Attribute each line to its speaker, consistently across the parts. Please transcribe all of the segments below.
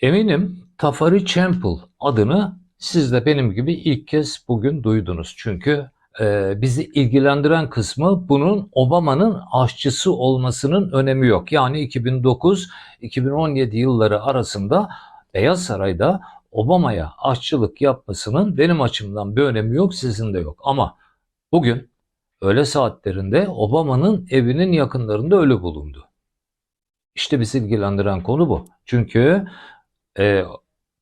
Speaker 1: Eminim Tafari Chample adını siz de benim gibi ilk kez bugün duydunuz. Çünkü e, bizi ilgilendiren kısmı bunun Obama'nın aşçısı olmasının önemi yok. Yani 2009-2017 yılları arasında Beyaz Saray'da Obama'ya aşçılık yapmasının benim açımdan bir önemi yok, sizin de yok. Ama bugün öğle saatlerinde Obama'nın evinin yakınlarında ölü bulundu. İşte bizi ilgilendiren konu bu. Çünkü e,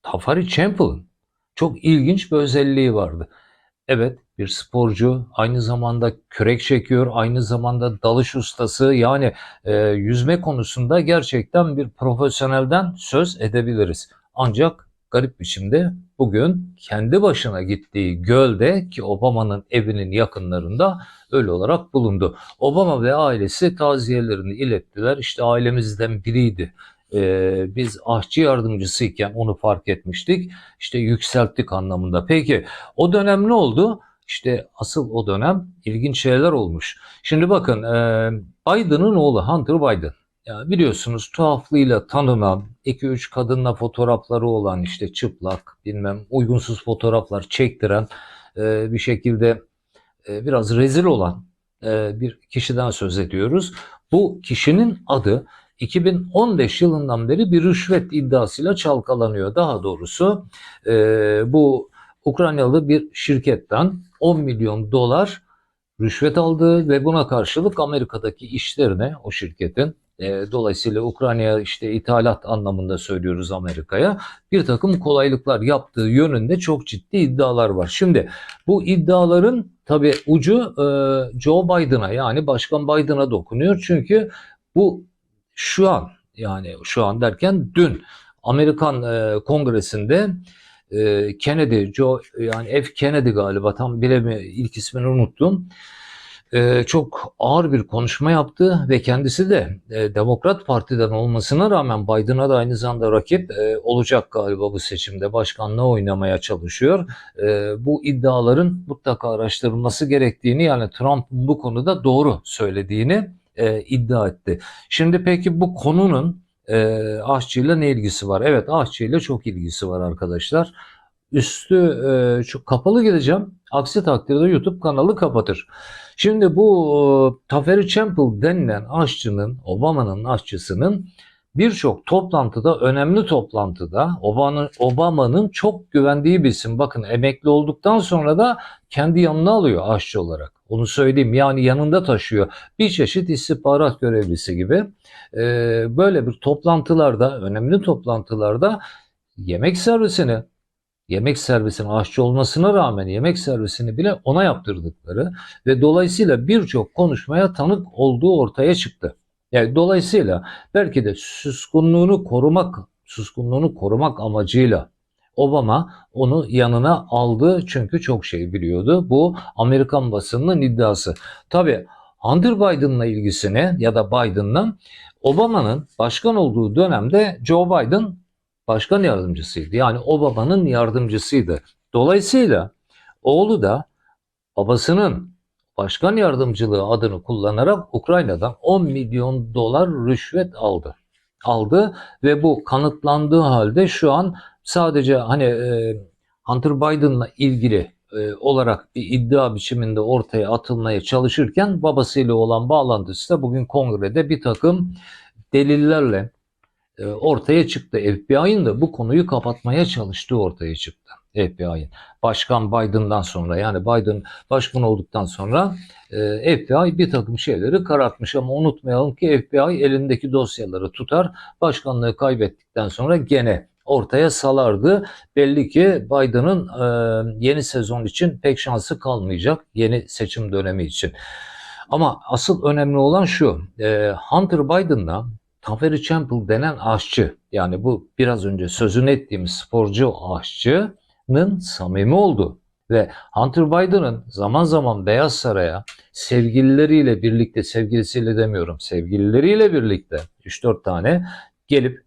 Speaker 1: Tafari Chample'ın çok ilginç bir özelliği vardı. Evet bir sporcu aynı zamanda kürek çekiyor aynı zamanda dalış ustası yani e, yüzme konusunda gerçekten bir profesyonelden söz edebiliriz. Ancak garip biçimde bugün kendi başına gittiği gölde ki Obama'nın evinin yakınlarında ölü olarak bulundu. Obama ve ailesi taziyelerini ilettiler. İşte ailemizden biriydi. Ee, biz aşçı yardımcısıyken onu fark etmiştik. İşte yükselttik anlamında. Peki o dönem ne oldu? İşte asıl o dönem ilginç şeyler olmuş. Şimdi bakın e, Biden'ın oğlu Hunter Biden. Ya biliyorsunuz tuhaflığıyla tanınan 2-3 kadınla fotoğrafları olan işte çıplak bilmem uygunsuz fotoğraflar çektiren e, bir şekilde e, biraz rezil olan e, bir kişiden söz ediyoruz. Bu kişinin adı 2015 yılından beri bir rüşvet iddiasıyla çalkalanıyor. Daha doğrusu e, bu Ukraynalı bir şirketten 10 milyon dolar rüşvet aldı ve buna karşılık Amerika'daki işlerine o şirketin e, dolayısıyla Ukrayna'ya işte ithalat anlamında söylüyoruz Amerika'ya bir takım kolaylıklar yaptığı yönünde çok ciddi iddialar var. Şimdi bu iddiaların tabi ucu e, Joe Biden'a yani Başkan Biden'a dokunuyor çünkü bu şu an yani şu an derken dün Amerikan e, Kongresi'nde e, Kennedy, Joe yani F. Kennedy galiba tam bilemi ilk ismini unuttum. E, çok ağır bir konuşma yaptı ve kendisi de e, Demokrat Parti'den olmasına rağmen Biden'a da aynı zamanda rakip e, olacak galiba bu seçimde. Başkanlığa oynamaya çalışıyor. E, bu iddiaların mutlaka araştırılması gerektiğini yani Trump'ın bu konuda doğru söylediğini e, iddia etti. Şimdi peki bu konunun e, aşçıyla ne ilgisi var? Evet aşçıyla çok ilgisi var arkadaşlar. Üstü e, çok kapalı gideceğim. Aksi takdirde YouTube kanalı kapatır. Şimdi bu e, Taferi Chample denilen aşçının, Obama'nın aşçısının birçok toplantıda, önemli toplantıda Obama'nın Obama'nın çok güvendiği bir isim. Bakın emekli olduktan sonra da kendi yanına alıyor aşçı olarak. Onu söyleyeyim yani yanında taşıyor. Bir çeşit istihbarat görevlisi gibi. Ee, böyle bir toplantılarda, önemli toplantılarda yemek servisini, yemek servisinin aşçı olmasına rağmen yemek servisini bile ona yaptırdıkları ve dolayısıyla birçok konuşmaya tanık olduğu ortaya çıktı. Yani dolayısıyla belki de suskunluğunu korumak, suskunluğunu korumak amacıyla Obama onu yanına aldı çünkü çok şey biliyordu. Bu Amerikan basınının iddiası. Tabi Hunter Biden'la ilgisini ya da Biden'la Obama'nın başkan olduğu dönemde Joe Biden başkan yardımcısıydı. Yani Obama'nın yardımcısıydı. Dolayısıyla oğlu da babasının başkan yardımcılığı adını kullanarak Ukrayna'dan 10 milyon dolar rüşvet aldı. Aldı ve bu kanıtlandığı halde şu an sadece hani e, Hunter Biden'la ilgili e, olarak bir iddia biçiminde ortaya atılmaya çalışırken babasıyla olan bağlantısı da bugün kongrede bir takım delillerle e, ortaya çıktı. FBI'ın da bu konuyu kapatmaya çalıştığı ortaya çıktı. FBI'ın. Başkan Biden'dan sonra yani Biden başkan olduktan sonra e, FBI bir takım şeyleri karartmış ama unutmayalım ki FBI elindeki dosyaları tutar. Başkanlığı kaybettikten sonra gene ortaya salardı. Belli ki Biden'ın e, yeni sezon için pek şansı kalmayacak yeni seçim dönemi için. Ama asıl önemli olan şu, e, Hunter Biden'la Taferi Chample denen aşçı, yani bu biraz önce sözünü ettiğimiz sporcu aşçının samimi olduğu ve Hunter Biden'ın zaman zaman Beyaz Saray'a sevgilileriyle birlikte, sevgilisiyle demiyorum, sevgilileriyle birlikte 3-4 tane gelip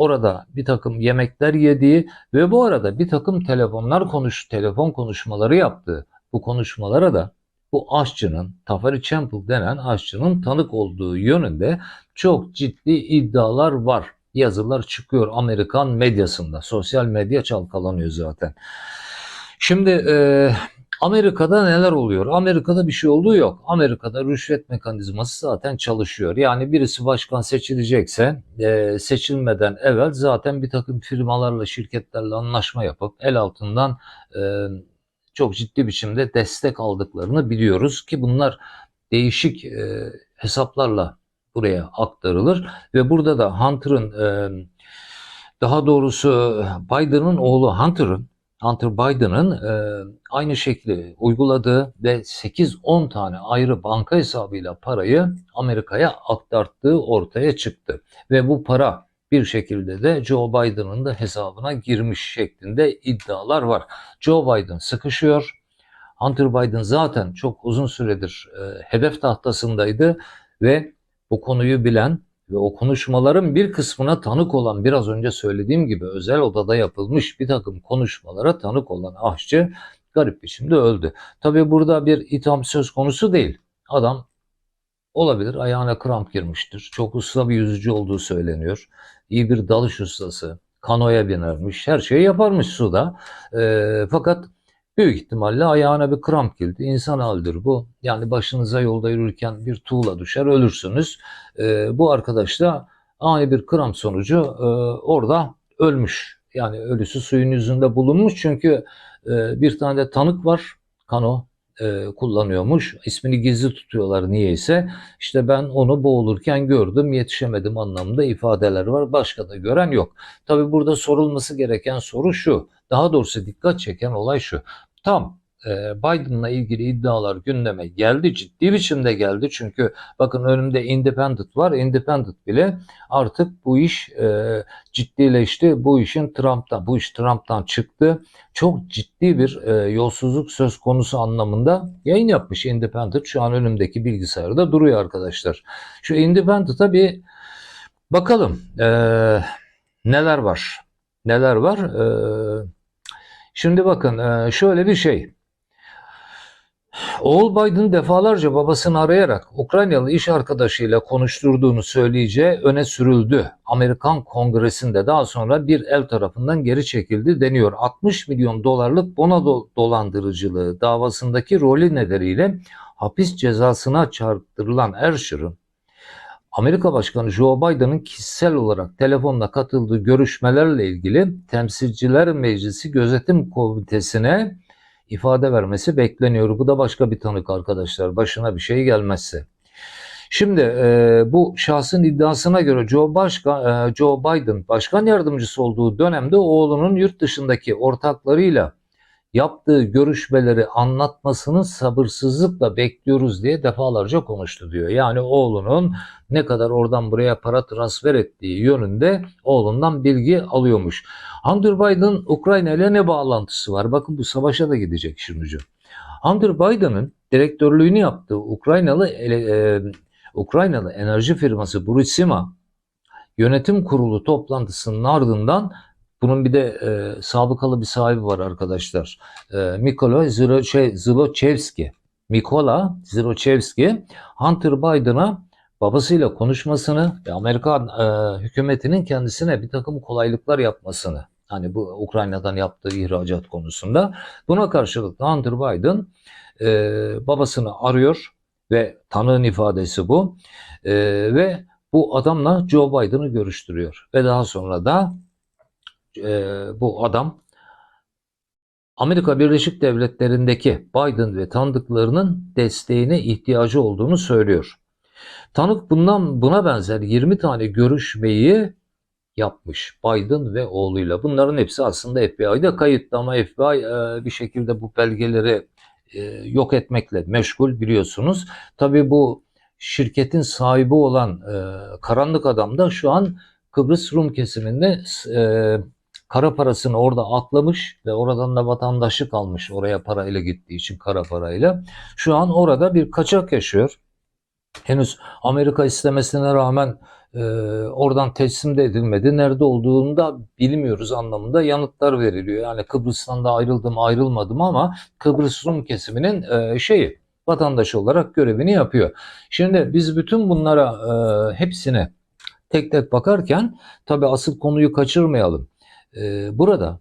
Speaker 1: orada bir takım yemekler yediği ve bu arada bir takım telefonlar konuş, telefon konuşmaları yaptığı bu konuşmalara da bu aşçının, Tafari Chample denen aşçının tanık olduğu yönünde çok ciddi iddialar var. yazılar çıkıyor Amerikan medyasında. Sosyal medya çalkalanıyor zaten. Şimdi e, Amerika'da neler oluyor? Amerika'da bir şey olduğu yok. Amerika'da rüşvet mekanizması zaten çalışıyor. Yani birisi başkan seçilecekse e, seçilmeden evvel zaten bir takım firmalarla, şirketlerle anlaşma yapıp el altından e, çok ciddi biçimde destek aldıklarını biliyoruz ki bunlar değişik e, hesaplarla buraya aktarılır ve burada da Hunter'ın e, daha doğrusu Biden'ın oğlu Hunter'ın Hunter Biden'ın e, aynı şekli uyguladığı ve 8-10 tane ayrı banka hesabıyla parayı Amerika'ya aktarttığı ortaya çıktı. Ve bu para bir şekilde de Joe Biden'ın da hesabına girmiş şeklinde iddialar var. Joe Biden sıkışıyor. Hunter Biden zaten çok uzun süredir e, hedef tahtasındaydı ve bu konuyu bilen ve o konuşmaların bir kısmına tanık olan biraz önce söylediğim gibi özel odada yapılmış bir takım konuşmalara tanık olan aşçı garip biçimde öldü. Tabi burada bir itham söz konusu değil. Adam olabilir ayağına kramp girmiştir. Çok usta bir yüzücü olduğu söyleniyor. İyi bir dalış ustası. Kanoya binermiş. Her şeyi yaparmış suda. E, fakat büyük ihtimalle ayağına bir kramp girdi. İnsan halidir bu. Yani başınıza yolda yürürken bir tuğla düşer ölürsünüz. E, bu arkadaş da ani bir kramp sonucu e, orada ölmüş. Yani ölüsü suyun yüzünde bulunmuş çünkü e, bir tane de tanık var. Kano e, kullanıyormuş. İsmini gizli tutuyorlar niyeyse. İşte ben onu boğulurken gördüm, yetişemedim anlamında ifadeler var. Başka da gören yok. Tabi burada sorulması gereken soru şu. Daha doğrusu dikkat çeken olay şu. Tam e, Biden'la ilgili iddialar gündeme geldi. Ciddi biçimde geldi. Çünkü bakın önümde Independent var. Independent bile artık bu iş e, ciddileşti. Bu işin Trump'tan, bu iş Trump'tan çıktı. Çok ciddi bir e, yolsuzluk söz konusu anlamında yayın yapmış Independent. Şu an önümdeki bilgisayarda duruyor arkadaşlar. Şu Independent'a bir bakalım neler var. Neler var? E, şimdi bakın e, şöyle bir şey. Oğul Biden defalarca babasını arayarak Ukraynalı iş arkadaşıyla konuşturduğunu söyleyeceği öne sürüldü. Amerikan Kongresi'nde daha sonra bir el tarafından geri çekildi deniyor. 60 milyon dolarlık bona dolandırıcılığı davasındaki rolü nedeniyle hapis cezasına çarptırılan Ersher'ın Amerika Başkanı Joe Biden'ın kişisel olarak telefonla katıldığı görüşmelerle ilgili Temsilciler Meclisi Gözetim Komitesi'ne ifade vermesi bekleniyor. Bu da başka bir tanık arkadaşlar. Başına bir şey gelmezse. Şimdi e, bu şahsın iddiasına göre Joe, Başkan, e, Joe Biden başkan yardımcısı olduğu dönemde oğlunun yurt dışındaki ortaklarıyla yaptığı görüşmeleri anlatmasını sabırsızlıkla bekliyoruz diye defalarca konuştu diyor. Yani oğlunun ne kadar oradan buraya para transfer ettiği yönünde oğlundan bilgi alıyormuş. Hunter Biden Ukrayna ile ne bağlantısı var? Bakın bu savaşa da gidecek şimdi. Hunter Biden'ın direktörlüğünü yaptığı Ukraynalı e, Ukraynalı enerji firması Burisma yönetim kurulu toplantısının ardından bunun bir de e, sabıkalı bir sahibi var arkadaşlar. E, Mikola Zlochevski. Mikola Zlochevski Hunter Biden'a babasıyla konuşmasını ve Amerikan e, hükümetinin kendisine bir takım kolaylıklar yapmasını hani bu Ukrayna'dan yaptığı ihracat konusunda buna karşılık Hunter Biden e, babasını arıyor ve tanığın ifadesi bu e, ve bu adamla Joe Biden'ı görüştürüyor ve daha sonra da e, bu adam Amerika Birleşik Devletleri'ndeki Biden ve tanıdıklarının desteğine ihtiyacı olduğunu söylüyor. Tanık bundan buna benzer 20 tane görüşmeyi yapmış Biden ve oğluyla. Bunların hepsi aslında FBI'de kayıtlı ama FBI e, bir şekilde bu belgeleri e, yok etmekle meşgul biliyorsunuz. Tabii bu şirketin sahibi olan e, karanlık adam da şu an Kıbrıs Rum kesiminde e, kara parasını orada aklamış ve oradan da vatandaşlık almış oraya parayla gittiği için kara parayla. Şu an orada bir kaçak yaşıyor. Henüz Amerika istemesine rağmen e, oradan teslim de edilmedi. Nerede olduğunu da bilmiyoruz anlamında yanıtlar veriliyor. Yani Kıbrıs'tan da ayrıldım ayrılmadım ama Kıbrıs Rum kesiminin e, şeyi vatandaşı olarak görevini yapıyor. Şimdi biz bütün bunlara e, hepsine tek tek bakarken tabii asıl konuyu kaçırmayalım. Ee, burada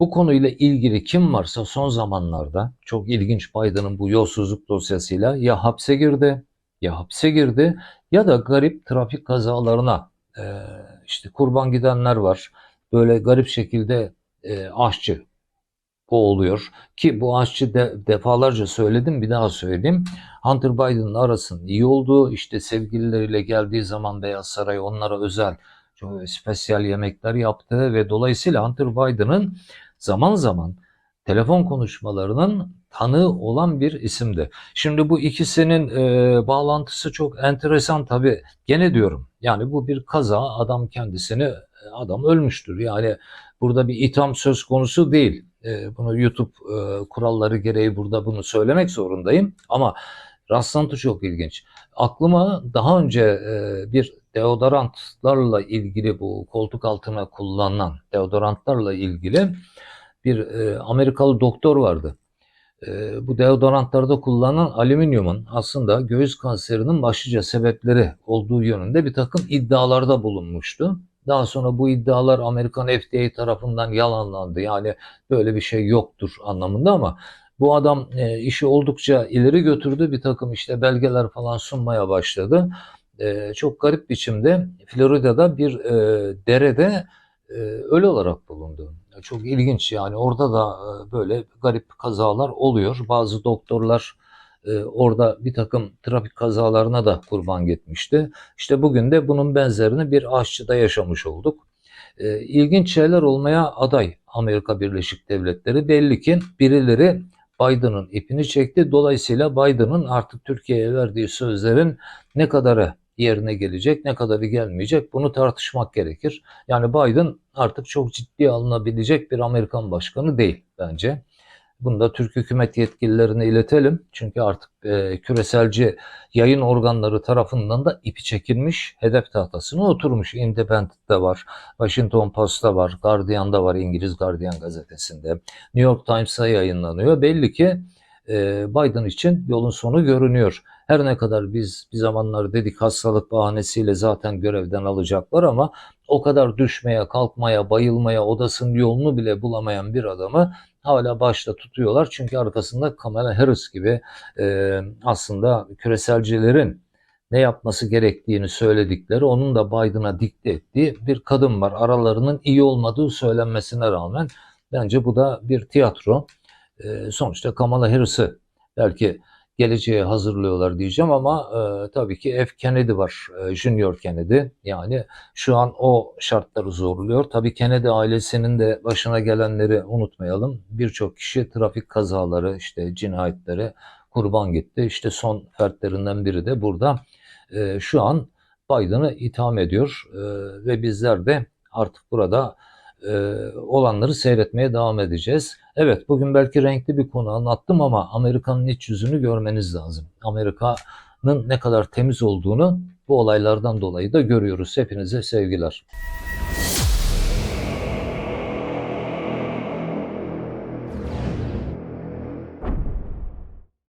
Speaker 1: bu konuyla ilgili kim varsa son zamanlarda çok ilginç Biden'ın bu yolsuzluk dosyasıyla ya hapse girdi ya hapse girdi ya da garip trafik kazalarına e, işte kurban gidenler var. Böyle garip şekilde e, aşçı boğuluyor. Ki bu aşçı de, defalarca söyledim bir daha söyleyeyim. Hunter Biden'ın arasının iyi olduğu işte sevgilileriyle geldiği zaman Beyaz Saray onlara özel çok spesiyel yemekler yaptı ve dolayısıyla Hunter Biden'ın zaman zaman telefon konuşmalarının tanığı olan bir isimdi. Şimdi bu ikisinin e, bağlantısı çok enteresan tabii. Gene diyorum yani bu bir kaza adam kendisini adam ölmüştür. Yani burada bir itham söz konusu değil. E, bunu YouTube e, kuralları gereği burada bunu söylemek zorundayım. Ama rastlantı çok ilginç. Aklıma daha önce e, bir deodorantlarla ilgili bu koltuk altına kullanılan deodorantlarla ilgili bir e, Amerikalı doktor vardı. E, bu deodorantlarda kullanılan alüminyumun aslında göğüs kanserinin başlıca sebepleri olduğu yönünde bir takım iddialarda bulunmuştu. Daha sonra bu iddialar Amerikan FDA tarafından yalanlandı. Yani böyle bir şey yoktur anlamında ama bu adam e, işi oldukça ileri götürdü. Bir takım işte belgeler falan sunmaya başladı. E, çok garip biçimde Florida'da bir e, derede e, ölü olarak bulundu. Çok ilginç yani orada da e, böyle garip kazalar oluyor. Bazı doktorlar e, orada bir takım trafik kazalarına da kurban gitmişti. İşte bugün de bunun benzerini bir aşçıda yaşamış olduk. E, ilginç şeyler olmaya aday Amerika Birleşik Devletleri. Belli ki birileri Biden'ın ipini çekti. Dolayısıyla Biden'ın artık Türkiye'ye verdiği sözlerin ne kadarı yerine gelecek, ne kadarı gelmeyecek bunu tartışmak gerekir. Yani Biden artık çok ciddi alınabilecek bir Amerikan başkanı değil bence. Bunu da Türk hükümet yetkililerine iletelim. Çünkü artık e, küreselci yayın organları tarafından da ipi çekilmiş, hedef tahtasına oturmuş. Independent'te var, Washington Post'ta var, Guardian'da var, İngiliz Guardian gazetesinde. New York Times'a yayınlanıyor. Belli ki e, Biden için yolun sonu görünüyor. Her ne kadar biz bir zamanlar dedik hastalık bahanesiyle zaten görevden alacaklar ama o kadar düşmeye, kalkmaya, bayılmaya, odasının yolunu bile bulamayan bir adamı hala başta tutuyorlar. Çünkü arkasında Kamala Harris gibi e, aslında küreselcilerin ne yapması gerektiğini söyledikleri, onun da Biden'a dikte ettiği bir kadın var. Aralarının iyi olmadığı söylenmesine rağmen bence bu da bir tiyatro. E, sonuçta Kamala Harris'i belki geleceğe hazırlıyorlar diyeceğim ama e, tabii ki F. Kennedy var, e, Junior Kennedy. Yani şu an o şartları zorluyor. Tabii Kennedy ailesinin de başına gelenleri unutmayalım. Birçok kişi trafik kazaları, işte cinayetlere kurban gitti. İşte son fertlerinden biri de burada. E, şu an Biden'ı itham ediyor e, ve bizler de artık burada olanları seyretmeye devam edeceğiz. Evet bugün belki renkli bir konu anlattım ama Amerika'nın iç yüzünü görmeniz lazım. Amerika'nın ne kadar temiz olduğunu bu olaylardan dolayı da görüyoruz. Hepinize sevgiler.